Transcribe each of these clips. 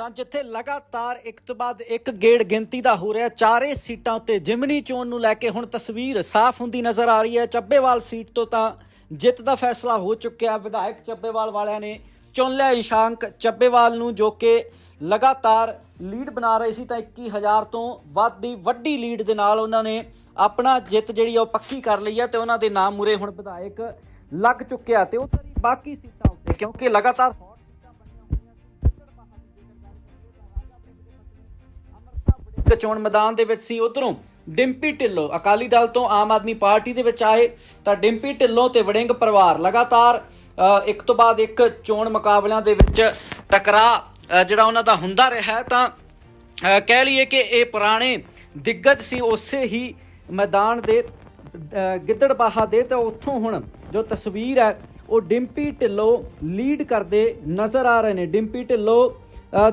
ਤਾਂ ਜਿੱਥੇ ਲਗਾਤਾਰ ਇੱਕ ਤੋਂ ਬਾਅਦ ਇੱਕ ਗੇੜ ਗਿਣਤੀ ਦਾ ਹੋ ਰਿਹਾ, ਚਾਰੇ ਸੀਟਾਂ ਉੱਤੇ ਜਿਮਨੀ ਚੋਣ ਨੂੰ ਲੈ ਕੇ ਹੁਣ ਤਸਵੀਰ ਸਾਫ਼ ਹੁੰਦੀ ਨਜ਼ਰ ਆ ਰਹੀ ਹੈ। ਚੱਬੇਵਾਲ ਸੀਟ ਤੋਂ ਤਾਂ ਜਿੱਤ ਦਾ ਫੈਸਲਾ ਹੋ ਚੁੱਕਿਆ। ਵਿਧਾਇਕ ਚੱਬੇਵਾਲ ਵਾਲਿਆਂ ਨੇ ਚੁਣ ਲਿਆ ਇਸ਼ਾਂਕ ਚੱਬੇਵਾਲ ਨੂੰ, ਜੋ ਕਿ ਲਗਾਤਾਰ ਲੀਡ ਬਣਾ ਰਹੇ ਸੀ ਤਾਂ 21000 ਤੋਂ ਵੱਧ ਦੀ ਵੱਡੀ ਲੀਡ ਦੇ ਨਾਲ ਉਹਨਾਂ ਨੇ ਆਪਣਾ ਜਿੱਤ ਜਿਹੜੀ ਆ ਉਹ ਪੱਕੀ ਕਰ ਲਈ ਹੈ ਤੇ ਉਹਨਾਂ ਦੇ ਨਾਮ ਮੂਰੇ ਹੁਣ ਵਿਧਾਇਕ ਲੱਗ ਚੁੱਕਿਆ ਤੇ ਉਧਰ ਹੀ ਬਾਕੀ ਸੀਟਾਂ ਉੱਤੇ, ਕਿਉਂਕਿ ਲਗਾਤਾਰ ਚੋਣ ਮੈਦਾਨ ਦੇ ਵਿੱਚ ਸੀ ਉਧਰੋਂ ਡਿੰਪੀ ਢਿੱਲੋਂ ਅਕਾਲੀ ਦਲ ਤੋਂ ਆਮ ਆਦਮੀ ਪਾਰਟੀ ਦੇ ਵਿੱਚ ਆਏ ਤਾਂ ਡਿੰਪੀ ਢਿੱਲੋਂ ਤੇ ਵੜਿੰਗ ਪਰਿਵਾਰ ਲਗਾਤਾਰ ਇੱਕ ਤੋਂ ਬਾਅਦ ਇੱਕ ਚੋਣ ਮੁਕਾਬਲਿਆਂ ਦੇ ਵਿੱਚ ਟਕਰਾ ਜਿਹੜਾ ਉਹਨਾਂ ਦਾ ਹੁੰਦਾ ਰਿਹਾ ਤਾਂ ਕਹਿ ਲਈਏ ਕਿ ਇਹ ਪੁਰਾਣੇ ਦਿੱਗਜ ਸੀ ਉਸੇ ਹੀ ਮੈਦਾਨ ਦੇ ਅ, ਗਿੱਦੜਬਾਹਾ ਦੇ ਤਾਂ ਉੱਥੋਂ ਹੁਣ ਜੋ ਤਸਵੀਰ ਹੈ ਉਹ ਡਿੰਪੀ ਢਿੱਲੋਂ ਲੀਡ ਕਰਦੇ ਨਜ਼ਰ ਆ ਰਹੇ ਨੇ। ਡਿੰਪੀ ਢਿੱਲੋਂ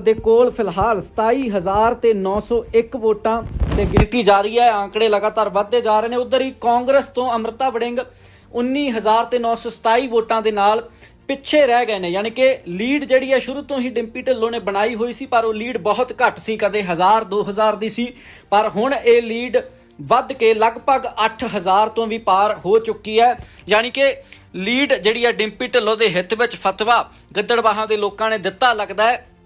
ਦੇ ਕੋਲ ਫਿਲਹਾਲ 27000 ਤੇ 901 ਵੋਟਾਂ ਤੇ ਗਿਣਤੀ ਜਾਰੀ ਹੈ। ਆંકੜੇ ਲਗਾਤਾਰ ਵੱਧਦੇ ਜਾ ਰਹੇ ਨੇ। ਉਧਰ ਹੀ ਕਾਂਗਰਸ ਤੋਂ ਅਮਰਤਾ ਵੜਿੰਗ 19000 ਤੇ 927 ਵੋਟਾਂ ਦੇ ਨਾਲ ਪਿੱਛੇ ਰਹਿ ਗਏ ਨੇ। ਯਾਨੀ ਕਿ ਲੀਡ ਜਿਹੜੀ ਹੈ, ਸ਼ੁਰੂ ਤੋਂ ਹੀ ਡਿੰਪੀ ਢਿੱਲੋਂ ਨੇ ਬਣਾਈ ਹੋਈ ਸੀ, ਪਰ ਉਹ ਲੀਡ ਬਹੁਤ ਘੱਟ ਸੀ। ਕਦੇ 1000 2000 ਦੀ ਸੀ, ਪਰ ਹੁਣ ਇਹ ਲੀਡ ਵੱਧ ਕੇ ਲਗਭਗ 8000 ਤੋਂ ਵੀ ਪਾਰ ਹੋ ਚੁੱਕੀ ਹੈ। ਯਾਨੀ ਕਿ ਲੀਡ ਜਿਹੜੀ ਹੈ, ਡਿੰਪੀ ਢਿੱਲੋਂ ਦੇ ਹਿੱਤ ਵਿੱਚ ਫਤਵਾ ਗਿੱਦੜਬਾਹਾਂ ਦੇ ਲੋਕਾਂ ਨੇ ਦਿੱਤਾ ਲੱਗਦਾ ਹੈ।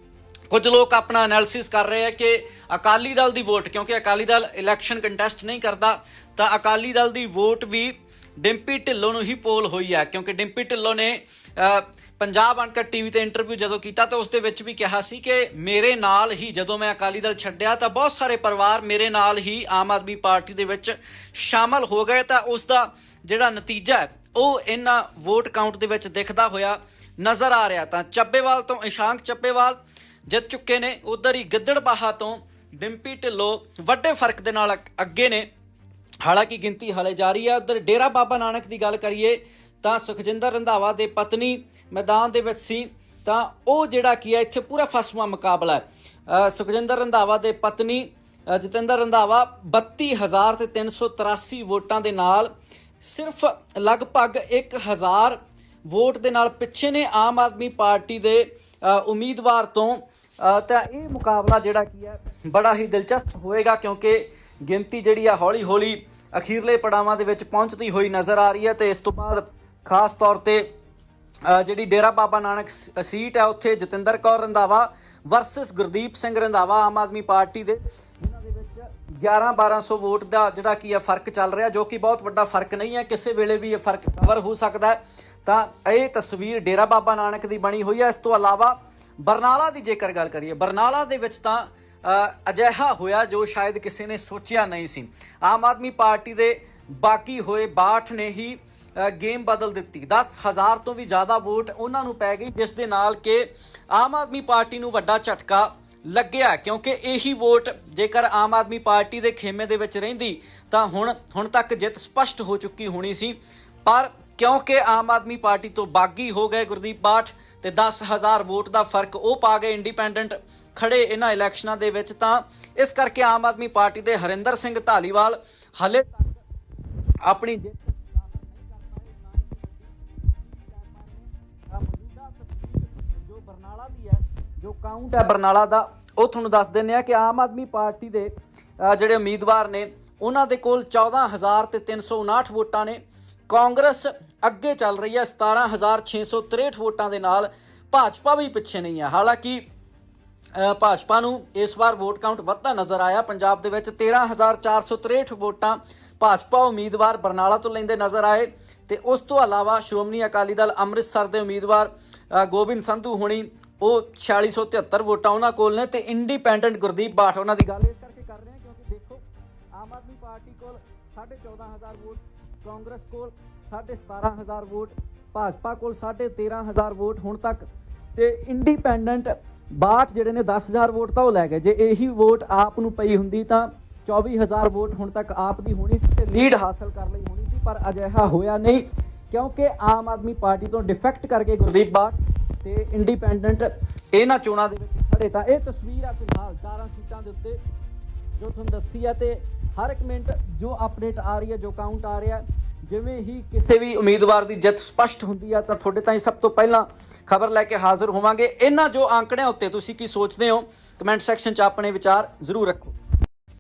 ਕੁਝ ਲੋਕ ਆਪਣਾ ਐਨਾਲਿਸਿਸ ਕਰ ਰਹੇ ਆ ਕਿ ਅਕਾਲੀ ਦਲ ਦੀ ਵੋਟ ਕਿਉਂਕਿ ਅਕਾਲੀ ਦਲ ਇਲੈਕਸ਼ਨ ਕੰਟੈਸਟ ਨਹੀਂ ਕਰਦਾ ਤਾਂ ਅਕਾਲੀ ਦਲ ਦੀ ਵੋਟ ਵੀ ਡਿੰਪੀ ਢਿੱਲੋਂ ਨੂੰ ਹੀ ਪੋਲ ਹੋਈ ਹੈ ਕਿਉਂਕਿ ਡਿੰਪੀ ਢਿੱਲੋਂ ਨੇ ਅ, ਪੰਜਾਬ ਅਨਕਟ ਟੀਵੀ ਤੇ ਇੰਟਰਵਿਊ ਜਦੋਂ ਕੀਤਾ ਤਾਂ ਉਸ ਦੇ ਵਿੱਚ ਵੀ ਕਿਹਾ ਸੀ ਕਿ ਮੇਰੇ ਨਾਲ ਹੀ ਜਦੋਂ ਮੈਂ ਅਕਾਲੀ ਦਲ ਛੱਡਿਆ ਤਾਂ ਬਹੁਤ ਸਾਰੇ ਪਰਿਵਾਰ ਮੇਰੇ ਨਾਲ ਹੀ ਆਮ ਆਦਮੀ ਪਾਰਟੀ ਦੇ ਵਿੱਚ ਸ਼ਾਮਲ ਹੋ ਗਏ ਤਾਂ ਉਸ ਦਾ ਜਿਹੜਾ ਨਤੀਜਾ ਹੈ ਉਹ ਇਹਨਾਂ ਵੋਟ ਕਾਊਂਟ ਦੇ ਵਿੱਚ ਦਿਖਦਾ ਹੋਇਆ ਨਜ਼ਰ ਆ ਰਿਹਾ। ਤਾਂ ਚੱਬੇਵਾਲ ਤੋਂ ਇਸ਼ਾਂਕ ਚੱਬੇਵਾਲ ਜਿੱਤ ਚੁੱਕੇ ਨੇ। ਉਧਰ ਹੀ ਗਿੱਦੜਬਾਹਾ ਤੋਂ ਡਿੰਪੀ ਢਿੱਲੋਂ ਵੱਡੇ ਫ਼ਰਕ ਦੇ ਨਾਲ ਅੱਗੇ ਨੇ। ਹਾਲਾਂਕਿ ਗਿਣਤੀ ਹਾਲੇ ਜਾਰੀ ਹੈ। ਉਧਰ ਡੇਰਾ ਬਾਬਾ ਨਾਨਕ ਦੀ ਗੱਲ ਕਰੀਏ ਤਾਂ ਸੁਖਜਿੰਦਰ ਰੰਧਾਵਾ ਦੇ ਪਤਨੀ ਮੈਦਾਨ ਦੇ ਵਿੱਚ ਸੀ। ਤਾਂ ਉਹ ਜਿਹੜਾ ਕੀ ਹੈ, ਇੱਥੇ ਪੂਰਾ ਫਸਵਾ ਮੁਕਾਬਲਾ ਹੈ। ਸੁਖਜਿੰਦਰ ਰੰਧਾਵਾ ਦੇ ਪਤਨੀ ਜਤਿੰਦਰ ਰੰਧਾਵਾ 32000 ਤੇ 383 ਵੋਟਾਂ ਦੇ ਨਾਲ ਸਿਰਫ ਲਗਭਗ 1000 ਵੋਟ ਦੇ ਨਾਲ ਪਿੱਛੇ ਨੇ ਆਮ ਆਦਮੀ ਪਾਰਟੀ ਦੇ ਉਮੀਦਵਾਰ ਤੋਂ। ਤਾਂ ਇਹ ਮੁਕਾਬਲਾ ਜਿਹੜਾ ਕੀ ਹੈ ਬੜਾ ਹੀ ਦਿਲਚਸਪ ਹੋਏਗਾ ਕਿਉਂਕਿ ਗਿਣਤੀ ਜਿਹੜੀ ਆ ਹੌਲੀ ਹੌਲੀ ਅਖੀਰਲੇ ਪੜਾਵਾਂ ਦੇ ਵਿੱਚ ਪਹੁੰਚਦੀ ਹੋਈ ਨਜ਼ਰ ਆ ਰਹੀ ਹੈ ਤੇ ਇਸ ਤੋਂ ਬਾਅਦ ਖਾਸ ਤੌਰ ਤੇ ਜਿਹੜੀ ਡੇਰਾ ਬਾਬਾ ਨਾਨਕ ਸੀਟ ਹੈ ਉੱਥੇ ਜਤਿੰਦਰ ਕੌਰ ਰੰਧਾਵਾ ਵਰਸਸ ਗੁਰਦੀਪ ਸਿੰਘ ਰੰਧਾਵਾ ਆਮ ਆਦਮੀ ਪਾਰਟੀ ਦੇ। ਜਿਨ੍ਹਾਂ ਦੇ ਵਿੱਚ 11 1200 ਵੋਟ ਦਾ ਜਿਹੜਾ ਕੀ ਹੈ ਫ਼ਰਕ ਚੱਲ ਰਿਹਾ, ਜੋ ਕਿ ਬਹੁਤ ਵੱਡਾ ਫ਼ਰਕ ਨਹੀਂ ਹੈ। ਕਿਸੇ ਵੇਲੇ ਵੀ ਇਹ ਫ਼ਰਕ ਕਵਰ ਹੋ ਸਕਦਾ ਹੈ। ਤਾਂ ਇਹ ਤਸਵੀਰ ਡੇਰਾ ਬਾਬਾ ਨਾਨਕ ਦੀ ਬਣੀ ਹੋਈ ਹੈ। ਇਸ ਤੋਂ ਇਲਾਵਾ ਬਰਨਾਲਾ ਦੀ ਜੇਕਰ ਗੱਲ ਕਰੀਏ, ਬਰਨਾਲਾ ਦੇ ਵਿੱਚ ਤਾਂ ਅਜਿਹਾ ਹੋਇਆ ਜੋ ਸ਼ਾਇਦ ਕਿਸੇ ਨੇ ਸੋਚਿਆ ਨਹੀਂ ਸੀ। ਆਮ ਆਦਮੀ ਪਾਰਟੀ ਦੇ ਬਾਕੀ ਹੋਏ 62 ਨੇ ਹੀ ਗੇਮ ਬਦਲ ਦਿੱਤੀ। 10000 ਤੋਂ ਵੀ ਜ਼ਿਆਦਾ ਵੋਟ ਉਹਨਾਂ ਨੂੰ ਪੈ ਗਈ, ਜਿਸ ਦੇ ਨਾਲ ਕਿ ਆਮ ਆਦਮੀ ਪਾਰਟੀ ਨੂੰ ਵੱਡਾ ਝਟਕਾ ਲੱਗਿਆ, ਕਿਉਂਕਿ ਇਹੀ ਵੋਟ ਜੇਕਰ ਆਮ ਆਦਮੀ ਪਾਰਟੀ ਦੇ ਖੇਮੇ ਦੇ ਵਿੱਚ ਰਹਿੰਦੀ, ਤਾਂ ਹੁਣ ਹੁਣ ਤੱਕ ਜਿੱਤ ਸਪਸ਼ਟ ਹੋ ਚੁੱਕੀ ਹੋਣੀ ਸੀ। ਪਰ ਕਿਉਂਕਿ ਆਮ ਆਦਮੀ ਪਾਰਟੀ ਤੋਂ ਬਾਗੀ ਹੋ ਗਏ ਗੁਰਦੀਪ ਬਾਠ ਤੇ 10000 ਵੋਟ ਦਾ ਫ਼ਰਕ ਉਹ ਪਾ ਗਏ ਇੰਡੀਪੈਂਡੈਂਟ ਖੜੇ ਇਹਨਾਂ ਇਲੈਕਸ਼ਨਾਂ ਦੇ ਵਿੱਚ ਤਾਂ ਇਸ ਕਰਕੇ ਆਮ ਆਦਮੀ ਪਾਰਟੀ ਦੇ ਹਰਿੰਦਰ ਸਿੰਘ ਢਾਲੀਵਾਲ ਹਲੇ ਤੱਕ ਆਪਣੀ ਜਿੱਤ ਤਾਂ ਮੌਜੂਦਾ ਤਸਵੀਰ ਜੋ ਬਰਨਾਲਾ ਦੀ ਹੈ, ਜੋ ਕਾਊਂਟ ਹੈ ਬਰਨਾਲਾ ਦਾ, ਉਹ ਤੁਹਾਨੂੰ ਦੱਸ ਦਿੰਦੇ ਆ ਕਿ ਆਮ ਆਦਮੀ ਪਾਰਟੀ ਦੇ ਜਿਹੜੇ ਉਮੀਦਵਾਰ ਨੇ, ਉਹਨਾਂ ਦੇ ਕੋਲ 14000 ਤੇ 359 ਵੋਟਾਂ ਨੇ। ਕਾਂਗਰਸ ਅੱਗੇ ਚੱਲ ਰਹੀ ਹੈ। 17663 ਵੋਟਾਂ ਦੇ ਨਾਲ ਭਾਜਪਾ ਵੀ ਪਿੱਛੇ ਨਹੀਂ ਹੈ। ਹਾਲਾਂਕਿ ਭਾਜਪਾ ਨੂੰ ਇਸ ਵਾਰ ਵੋਟ ਕਾਊਂਟ ਵੱਧਦਾ ਨਜ਼ਰ ਆਇਆ। ਪੰਜਾਬ ਦੇ ਵਿੱਚ 13463 ਵੋਟਾਂ ਭਾਜਪਾ ਉਮੀਦਵਾਰ ਬਰਨਾਲਾ ਤੋਂ ਲੈਂਦੇ ਨਜ਼ਰ ਆਏ ਤੇ ਉਸ ਤੋਂ ਇਲਾਵਾ ਸ਼੍ਰੋਮਣੀ ਅਕਾਲੀ ਦਲ ਅੰਮ੍ਰਿਤਸਰ ਦੇ ਉਮੀਦਵਾਰ ਗੋਬਿੰਦ ਸੰਧੂ ਹੋਣੀ, ਉਹ 4673 ਵੋਟਾਂ ਉਹਨਾਂ ਕੋਲ ਨੇ ਤੇ ਇੰਡੀਪੈਂਡੈਂਟ ਗੁਰਦੀਪ ਬਾਠ। ਉਹਨਾਂ ਦੀ ਗੱਲ ਇਸ ਕਰਕੇ ਕਰ ਰਹੇ ਹਾਂ ਕਿਉਂਕਿ ਦੇਖੋ, ਆਮ ਆਦਮੀ ਪਾਰਟੀ ਕੋਲ 14500 ਵੋਟ ਕਾਂਗਰਸ ਕੋਲ 17500 ਵੋਟ, ਭਾਜਪਾ ਕੋਲ 13500 ਵੋਟ ਹੁਣ ਤੱਕ। ਤੇ ਇੰਡੀਪੈਂਡੈਂਟ 62 ਜਿਹੜੇ ਨੇ 10000 ਵੋਟ ਤਾਂ ਉਹ ਲੈ ਗਏ। ਜੇ ਇਹੀ ਵੋਟ ਆਪ ਨੂੰ ਪਈ ਹੁੰਦੀ ਤਾਂ 24000 ਵੋਟ ਹੁਣ ਤੱਕ ਆਪ ਦੀ ਹੋਣੀ ਸੀ ਤੇ ਲੀਡ ਹਾਸਲ ਕਰ ਲਈ ਹੋਣੀ ਸੀ, ਪਰ ਅਜਿਹਾ ਹੋਇਆ ਨਹੀਂ, ਕਿਉਂਕਿ ਆਮ ਆਦਮੀ ਪਾਰਟੀ ਤੋਂ ਡਿਫੈਕਟ ਕਰਕੇ ਗੁਰਦੀਪ ਬਾਠ ਤੇ ਇੰਡੀਪੈਂਡੈਂਟ ਇਹਨਾਂ ਚੋਣਾਂ ਦੇ ਵਿੱਚ ਖੜੇ ਤਾਂ ਇਹ ਤਸਵੀਰ ਆ ਫਿਲਹਾਲ, ਚਾਰਾਂ ਸੀਟਾਂ ਦੇ ਉੱਤੇ। ਜੋ ਤੁਹਾਨੂੰ ਦੱਸੀ ਹੈ ਤੇ ਹਰ ਇੱਕ ਮਿੰਟ ਜੋ ਅਪਡੇਟ ਆ ਰਹੀ ਹੈ, ਜੋ ਕਾਊਂਟ ਆ ਰਿਹਾ, ਜਿਵੇਂ ਹੀ ਕਿਸੇ ਵੀ ਉਮੀਦਵਾਰ ਦੀ ਜਿੱਤ ਸਪਸ਼ਟ ਹੁੰਦੀ ਆ, ਤਾਂ ਤੁਹਾਡੇ ਤਾਈਂ ਸਭ ਤੋਂ ਪਹਿਲਾਂ ਖਬਰ ਲੈ ਕੇ ਹਾਜ਼ਰ ਹੋਵਾਂਗੇ। ਇਹਨਾਂ ਜੋ ਆંકੜਿਆਂ ਉੱਤੇ ਤੁਸੀਂ ਕੀ ਸੋਚਦੇ ਹੋ ਕਮੈਂਟ ਸੈਕਸ਼ਨ 'ਚ ਆਪਣੇ ਵਿਚਾਰ ਜ਼ਰੂਰ ਰੱਖੋ।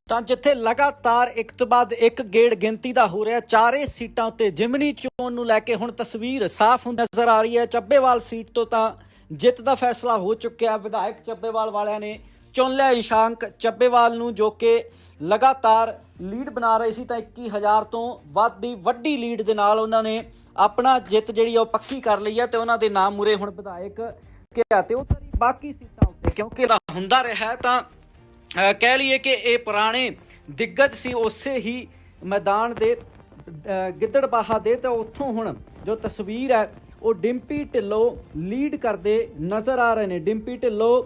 ਤਾਂ ਜਿੱਥੇ ਲਗਾਤਾਰ ਇੱਕ ਤੋਂ ਬਾਅਦ ਇੱਕ ਗੇੜ ਗਿਣਤੀ ਦਾ ਹੋ ਰਿਹਾ, ਚਾਰੇ ਸੀਟਾਂ ਉੱਤੇ ਜਿਮਨੀ ਚੋਣ ਨੂੰ ਲੈ ਕੇ ਹੁਣ ਤਸਵੀਰ ਸਾਫ਼ ਹੁੰਦੀ ਨਜ਼ਰ ਆ ਰਹੀ ਹੈ। ਚੱਬੇਵਾਲ ਸੀਟ ਤੋਂ ਤਾਂ ਜਿੱਤ ਦਾ ਫੈਸਲਾ ਹੋ ਚੁੱਕਿਆ। ਵਿਧਾਇਕ ਚੱਬੇਵਾਲ ਵਾਲਿਆਂ ਨੇ ਚੁਣ ਲਿਆ ਇਸ਼ਾਂਕ ਚੱਬੇਵਾਲ ਨੂੰ ਜੋ ਕਿ ਲਗਾਤਾਰ ਲੀਡ ਬਣਾ ਰਹੇ ਸੀ ਤਾਂ 21000 ਤੋਂ ਵੱਧ ਦੀ ਵੱਡੀ ਲੀਡ ਦੇ ਨਾਲ ਉਹਨਾਂ ਨੇ ਆਪਣਾ ਜਿੱਤ ਜਿਹੜੀ ਆ ਉਹ ਪੱਕੀ ਕਰ ਲਈ ਹੈ ਤੇ ਉਹਨਾਂ ਦੇ ਨਾਮ ਮੂਰੇ ਹੁਣ ਵਿਧਾਇਕ ਕਿਹਾ ਤੇ ਉਹ ਬਾਕੀ ਸੀਟਾਂ ਉੱਤੇ, ਕਿਉਂਕਿ ਇਹਦਾ ਹੁੰਦਾ ਰਿਹਾ ਤਾਂ ਕਹਿ ਲਈਏ ਕਿ ਇਹ ਪੁਰਾਣੇ ਦਿੱਗਜ ਸੀ, ਉਸੇ ਹੀ ਮੈਦਾਨ ਦੇ ਅਹ ਗਿੱਦੜਬਾਹਾ ਦੇ ਤਾਂ ਉੱਥੋਂ ਹੁਣ ਜੋ ਤਸਵੀਰ ਹੈ, ਉਹ ਡਿੰਪੀ ਢਿੱਲੋਂ ਲੀਡ ਕਰਦੇ ਨਜ਼ਰ ਆ ਰਹੇ ਨੇ। ਡਿੰਪੀ ਢਿੱਲੋਂ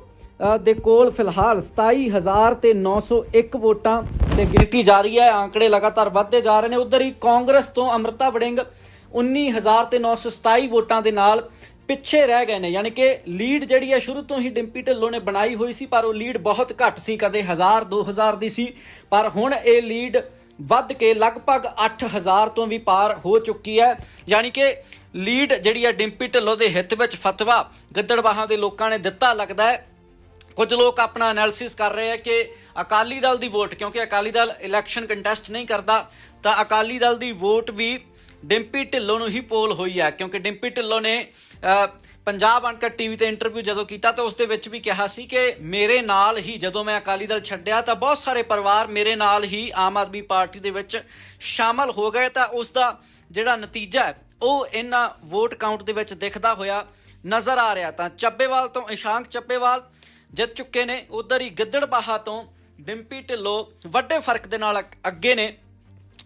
ਦੇ ਕੋਲ ਫਿਲਹਾਲ 27000 ਤੇ 901 ਵੋਟਾਂ ਤੇ ਗਿਣਤੀ ਜਾਰੀ ਹੈ। ਆંકੜੇ ਲਗਾਤਾਰ ਵੱਧਦੇ ਜਾ ਰਹੇ ਨੇ। ਉਧਰ ਹੀ ਕਾਂਗਰਸ ਤੋਂ ਅਮਰਤਾ ਵੜਿੰਗ 19000 ਤੇ 927 ਵੋਟਾਂ ਦੇ ਨਾਲ ਪਿੱਛੇ ਰਹਿ ਗਏ ਨੇ। ਯਾਨੀ ਕਿ ਲੀਡ ਜਿਹੜੀ ਹੈ, ਸ਼ੁਰੂ ਤੋਂ ਹੀ ਡਿੰਪੀ ਢਿੱਲੋਂ ਨੇ ਬਣਾਈ ਹੋਈ ਸੀ, ਪਰ ਉਹ ਲੀਡ ਬਹੁਤ ਘੱਟ ਸੀ। ਕਦੇ 1000 2000 ਦੀ ਸੀ, ਪਰ ਹੁਣ ਇਹ ਲੀਡ ਵੱਧ ਕੇ ਲਗਭਗ 8000 ਤੋਂ ਵੀ ਪਾਰ ਹੋ ਚੁੱਕੀ ਹੈ। ਯਾਨੀ ਕਿ ਲੀਡ ਜਿਹੜੀ ਹੈ, ਡਿੰਪੀ ਢਿੱਲੋਂ ਦੇ ਹਿੱਤ ਵਿੱਚ ਫਤਵਾ ਗਿੱਦੜਬਾਹਾਂ ਦੇ ਲੋਕਾਂ ਨੇ ਦਿੱਤਾ ਲੱਗਦਾ ਹੈ। ਕੁਝ ਲੋਕ ਆਪਣਾ ਐਨਾਲਿਸਿਸ ਕਰ ਰਹੇ ਆ ਕਿ ਅਕਾਲੀ ਦਲ ਦੀ ਵੋਟ ਕਿਉਂਕਿ ਅਕਾਲੀ ਦਲ ਇਲੈਕਸ਼ਨ ਕੰਟੈਸਟ ਨਹੀਂ ਕਰਦਾ ਤਾਂ ਅਕਾਲੀ ਦਲ ਦੀ ਵੋਟ ਵੀ ਡਿੰਪੀ ਢਿੱਲੋਂ ਨੂੰ ਹੀ ਪੋਲ ਹੋਈ ਹੈ ਕਿਉਂਕਿ ਡਿੰਪੀ ਢਿੱਲੋਂ ਨੇ ਅਹ, ਪੰਜਾਬ ਅਨਕਟ ਟੀਵੀ ਤੇ ਇੰਟਰਵਿਊ ਜਦੋਂ ਕੀਤਾ ਤਾਂ ਉਸ ਦੇ ਵਿੱਚ ਵੀ ਕਿਹਾ ਸੀ ਕਿ ਮੇਰੇ ਨਾਲ ਹੀ ਜਦੋਂ ਮੈਂ ਅਕਾਲੀ ਦਲ ਛੱਡਿਆ ਤਾਂ ਬਹੁਤ ਸਾਰੇ ਪਰਿਵਾਰ ਮੇਰੇ ਨਾਲ ਹੀ ਆਮ ਆਦਮੀ ਪਾਰਟੀ ਦੇ ਵਿੱਚ ਸ਼ਾਮਲ ਹੋ ਗਏ ਤਾਂ ਉਸ ਦਾ ਜਿਹੜਾ ਨਤੀਜਾ ਉਹ ਇਹਨਾਂ ਵੋਟ ਕਾਊਂਟ ਦੇ ਵਿੱਚ ਦਿਖਦਾ ਹੋਇਆ ਨਜ਼ਰ ਆ ਰਿਹਾ। ਤਾਂ ਚੱਬੇਵਾਲ ਤੋਂ ਇਸ਼ਾਂਕ ਚੱਬੇਵਾਲ ਜਿੱਤ ਚੁੱਕੇ ਨੇ। ਉਧਰ ਹੀ ਗਿੱਦੜਬਾਹਾ ਤੋਂ ਡਿੰਪੀ ਢਿੱਲੋਂ ਵੱਡੇ ਫ਼ਰਕ ਦੇ ਨਾਲ ਅੱਗੇ ਨੇ।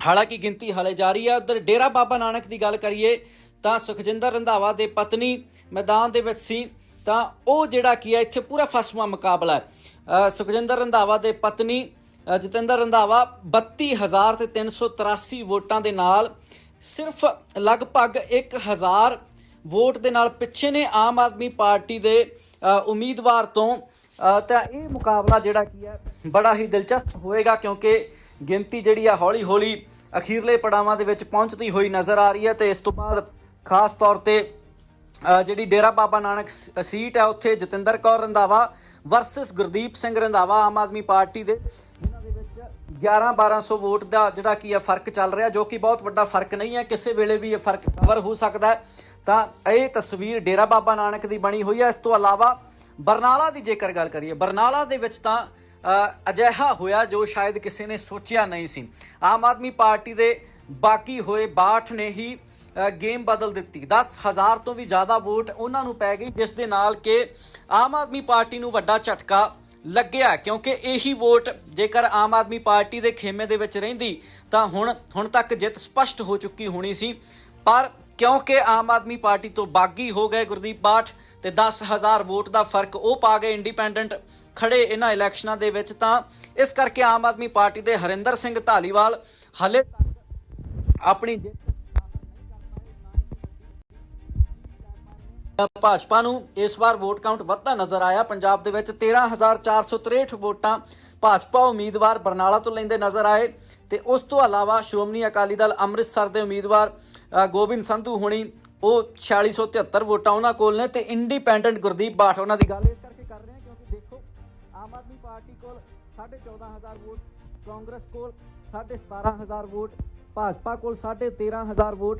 ਹਾਲਾਂਕਿ ਗਿਣਤੀ ਹਾਲੇ ਜਾਰੀ ਹੈ ਉਧਰ ਡੇਰਾ ਬਾਬਾ ਨਾਨਕ ਦੀ ਗੱਲ ਕਰੀਏ ਤਾਂ ਸੁਖਜਿੰਦਰ ਰੰਧਾਵਾ ਦੇ ਪਤਨੀ ਮੈਦਾਨ ਦੇ ਵਿੱਚ ਸੀ। ਤਾਂ ਉਹ ਜਿਹੜਾ ਕੀ ਹੈ ਇੱਥੇ ਪੂਰਾ ਫਸਵਾ ਮੁਕਾਬਲਾ ਹੈ। ਸੁਖਜਿੰਦਰ ਰੰਧਾਵਾ ਦੇ ਪਤਨੀ ਜਤਿੰਦਰ ਰੰਧਾਵਾ 32000 ਤੇ 383 ਵੋਟਾਂ ਦੇ ਨਾਲ ਸਿਰਫ ਲਗਭਗ 1000 ਵੋਟ ਦੇ ਨਾਲ ਪਿੱਛੇ ਨੇ ਆਮ ਆਦਮੀ ਪਾਰਟੀ ਦੇ ਉਮੀਦਵਾਰ ਤੋਂ। ਤਾਂ ਇਹ ਮੁਕਾਬਲਾ ਜਿਹੜਾ ਕੀ ਹੈ ਬੜਾ ਹੀ ਦਿਲਚਸਪ ਹੋਏਗਾ ਕਿਉਂਕਿ ਗਿਣਤੀ ਜਿਹੜੀ ਆ ਹੌਲੀ ਹੌਲੀ ਅਖੀਰਲੇ ਪੜਾਵਾਂ ਦੇ ਵਿੱਚ ਪਹੁੰਚਦੀ ਹੋਈ ਨਜ਼ਰ ਆ ਰਹੀ ਹੈ ਤੇ ਇਸ ਤੋਂ ਬਾਅਦ ਖਾਸ ਤੌਰ ਤੇ ਜਿਹੜੀ ਡੇਰਾ ਬਾਬਾ ਨਾਨਕ ਸੀਟ ਹੈ ਉੱਥੇ ਜਤਿੰਦਰ ਕੌਰ ਰੰਧਾਵਾ ਵਰਸਸ ਗੁਰਦੀਪ ਸਿੰਘ ਰੰਧਾਵਾ ਆਮ ਆਦਮੀ ਪਾਰਟੀ ਦੇ। ਜਿਨ੍ਹਾਂ ਦੇ ਵਿੱਚ 11 1200 ਵੋਟ ਦਾ ਜਿਹੜਾ ਕੀ ਹੈ ਫ਼ਰਕ ਚੱਲ ਰਿਹਾ, ਜੋ ਕਿ ਬਹੁਤ ਵੱਡਾ ਫ਼ਰਕ ਨਹੀਂ ਹੈ। ਕਿਸੇ ਵੇਲੇ ਵੀ ਇਹ ਫ਼ਰਕ ਕਵਰ ਹੋ ਸਕਦਾ ਹੈ। ਤਾਂ ਇਹ ਤਸਵੀਰ ਡੇਰਾ ਬਾਬਾ ਨਾਨਕ ਦੀ ਬਣੀ ਹੋਈ ਹੈ। ਇਸ ਤੋਂ ਇਲਾਵਾ ਬਰਨਾਲਾ ਦੀ ਜੇਕਰ ਗੱਲ ਕਰੀਏ, ਬਰਨਾਲਾ ਦੇ ਵਿੱਚ ਤਾਂ ਅਜਿਹਾ ਹੋਇਆ ਜੋ ਸ਼ਾਇਦ ਕਿਸੇ ਨੇ ਸੋਚਿਆ ਨਹੀਂ ਸੀ। ਆਮ ਆਦਮੀ ਪਾਰਟੀ ਦੇ ਬਾਕੀ ਹੋਏ 62 ਨੇ ਹੀ ਗੇਮ ਬਦਲ ਦਿੱਤੀ। 10000 ਤੋਂ ਵੀ ਜ਼ਿਆਦਾ ਵੋਟ ਉਹਨਾਂ ਨੂੰ ਪੈ ਗਈ, ਜਿਸ ਦੇ ਨਾਲ ਕਿ ਆਮ ਆਦਮੀ ਪਾਰਟੀ ਨੂੰ ਵੱਡਾ ਝਟਕਾ ਲੱਗਿਆ, ਕਿਉਂਕਿ ਇਹੀ ਵੋਟ ਜੇਕਰ ਆਮ ਆਦਮੀ ਪਾਰਟੀ ਦੇ ਖੇਮੇ ਦੇ ਵਿੱਚ ਰਹਿੰਦੀ, ਤਾਂ ਹੁਣ ਹੁਣ ਤੱਕ ਜਿੱਤ ਸਪਸ਼ਟ ਹੋ ਚੁੱਕੀ ਹੋਣੀ ਸੀ। ਪਰ ਕਿਉਂਕਿ ਆਮ ਆਦਮੀ ਪਾਰਟੀ ਤੋਂ ਬਾਗੀ ਹੋ ਗਏ ਗੁਰਦੀਪ ਬਾਠ ਤੇ 10000 ਵੋਟ ਦਾ ਫ਼ਰਕ ਉਹ ਪਾ ਗਏ ਇੰਡੀਪੈਂਡੈਂਟ ਖੜੇ ਇਹਨਾਂ ਇਲੈਕਸ਼ਨਾਂ ਦੇ ਵਿੱਚ ਤਾਂ। ਇਸ ਕਰਕੇ ਆਮ ਆਦਮੀ ਪਾਰਟੀ ਦੇ ਹਰਿੰਦਰ ਸਿੰਘ ਧਾਲੀਵਾਲ ਹਲੇ ਤੱਕ ਆਪਣੀ ਜਿੱਤ ਭਾਜਪਾ ਨੂੰ ਇਸ ਵਾਰ ਵੋਟ ਕਾਊਂਟ ਵੱਧਦਾ ਨਜ਼ਰ ਆਇਆ। ਪੰਜਾਬ ਦੇ ਵਿੱਚ 13463 ਵੋਟਾਂ ਭਾਜਪਾ ਉਮੀਦਵਾਰ ਬਰਨਾਲਾ ਤੋਂ ਲੈਂਦੇ ਨਜ਼ਰ ਆਏ। ਤੇ ਉਸ ਤੋਂ ਇਲਾਵਾ ਸ਼੍ਰੋਮਣੀ ਅਕਾਲੀ ਦਲ ਅੰਮ੍ਰਿਤਸਰ ਦੇ ਉਮੀਦਵਾਰ ਗੋਬਿੰਦ ਸੰਧੂ ਹੁਣੀ, ਉਹ 4673 ਵੋਟਾਂ ਉਹਨਾਂ ਕੋਲ ਨੇ ਤੇ ਇੰਡੀਪੈਂਡੈਂਟ ਗੁਰਦੀਪ ਬਾਠ ਉਹਨਾਂ ਦੀ ਗੱਲ ਇਸ ਕਰਕੇ ਕਰ ਰਹੇ ਹਾਂ ਕਿਉਂਕਿ ਦੇਖੋ, ਆਮ ਆਦਮੀ ਪਾਰਟੀ ਕੋਲ 14500 ਵੋਟ, ਕਾਂਗਰਸ ਕੋਲ 17500 ਵੋਟ, ਭਾਜਪਾ ਕੋਲ 13500 ਵੋਟ